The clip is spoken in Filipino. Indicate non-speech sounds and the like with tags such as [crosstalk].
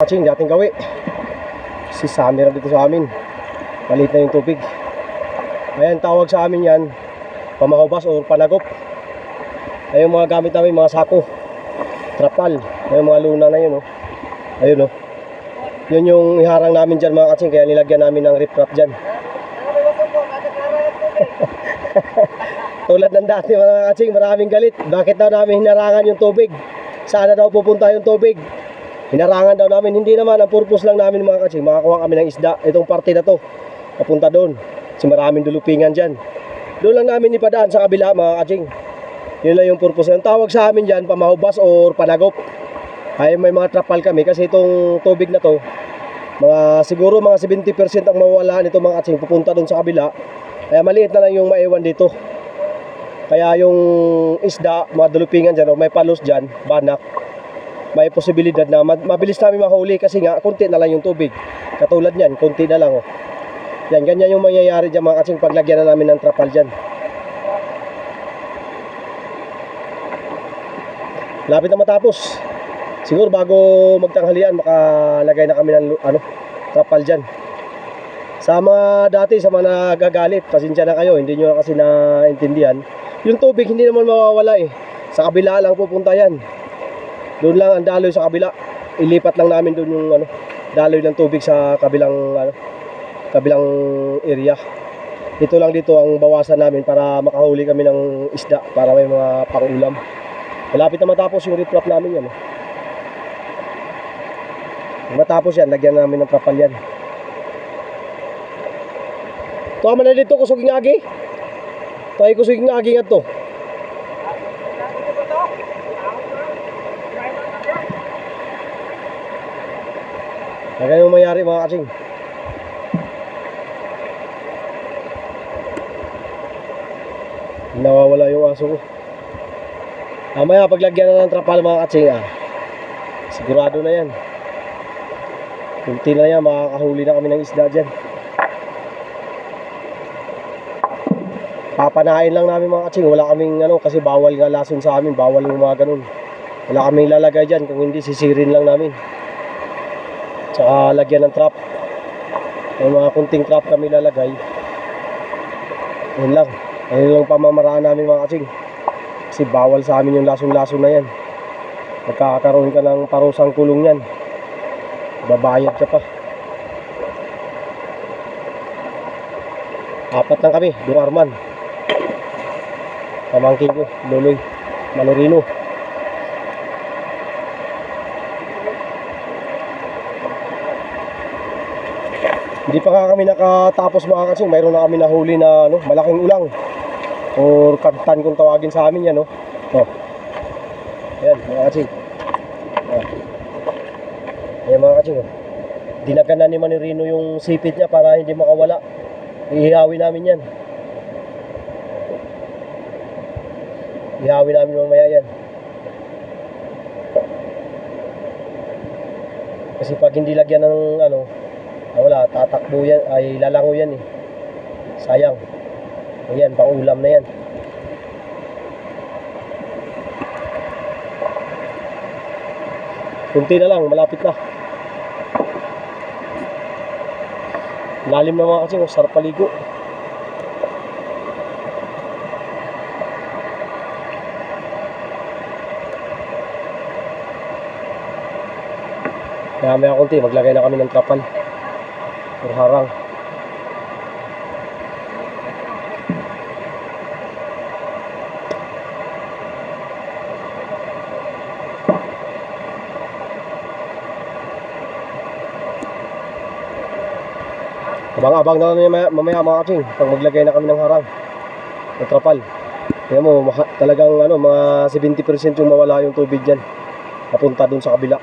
Kaching, dating gawi. Si Samira dito sa amin. Maliit na yung tubig. Ayan, tawag sa amin yan, pamahubas o panagop. Ayun mga gamit namin, mga sako. Trapal. Ayun mga luna na yun, oh. Ayun, oh. Yun yung iharang namin dyan mga kaching, kaya nilagyan namin ng riprap dyan. [laughs] Tulad ng dati mga kaching, maraming galit. Bakit daw namin hinarangan yung tubig? Saan na daw pupunta yung tubig? Hinarangan daw namin. Hindi naman, ang purpose lang namin mga kaching, makakuha kami ng isda. Itong parte na to, papunta doon. Kasi maraming dulupingan dyan. Doon lang namin ipadaan sa kabila mga kaching. Yun lang yung purpose. Ang tawag sa amin dyan, pamahubas or panagop. Ay may mga trapal kami kasi itong tubig na to, mga siguro mga 70% ang mawala nito mga kaching pupunta doon sa kabila. Kaya maliit na lang yung maiwan dito. Kaya yung isda, mga dulupingan dyan, o may palos dyan, banak, may posibilidad na ma- mabilis namin mahuli kasi nga, konti na lang yung tubig. Katulad niyan, konti na lang. Oh. Yan, ganyan yung mangyayari dyan mga kasing paglagyan na namin ng trapal dyan. Lapit na matapos. Siguro bago magtanghalian, makalagay na kami ng ano, trapal dyan. Sa mga dati, sa mga nagagalit, pasensya na kayo, hindi nyo na kasi naintindihan. Yung tubig hindi naman mawawala eh. Sa kabila lang pupunta yan. Doon lang ang daloy sa kabila. Ilipat lang namin doon yung ano, daloy ng tubig sa kabilang ano, kabilang area. Ito lang dito ang bawasan namin para makahuli kami ng isda para may mga pangulam. Malapit na matapos yung riprap namin yan. eh. Pag Matapos yan, lagyan namin ng trapal yan. Tuwa man na dito kusog ng agi. Tuwa kusog ng agi nga to. Na ganyan mayari mga kasing. Nawawala yung aso ko. Mamaya paglagyan na ng trapal mga kasing ah. Sigurado na yan. Kunti na yan, makakahuli na kami ng isda dyan. Papanain lang namin mga katsing. Wala kaming ano, kasi bawal nga lason sa amin. Bawal yung mga ganun. Wala kaming lalagay dyan. Kung hindi, sisirin lang namin. Tsaka lagyan ng trap. May mga kunting trap kami lalagay. Yun lang. Ayun lang pamamaraan namin mga katsing. Kasi bawal sa amin yung lason-lason na yan. Magkakaroon ka ng parusang kulong yan. Babayad ka pa. Apat lang kami, Dong Arman. Pamangkin ko, Loloy, Manorino. Hindi pa nga kami nakatapos mga kasi mayroon na kami nahuli na ano, malaking ulang. Or kantan kung tawagin sa amin yan, no? Oh. Ayan, mga katsing. Ayan. Ayan mga katsing, oh. Dinaganan ni Manorino yung sipit niya para hindi makawala. Ihihawi namin yan. Ihawi namin mamaya yan. Kasi pag hindi lagyan ng ano, ah, wala, tatakbo yan, ay lalango yan eh. Sayang. Ayan, pang ulam na yan. Kunti na lang, malapit na. Lalim na mga kasi, oh, sarap paligo. Kaya maya konti, maglagay na kami ng trapal. Or harang. Abang-abang na lang mamaya, mga katsing pag maglagay na kami ng harang. Ng trapal. Kaya mo, talagang ano, mga 70% yung mawala yung tubig dyan. Napunta dun sa kabila.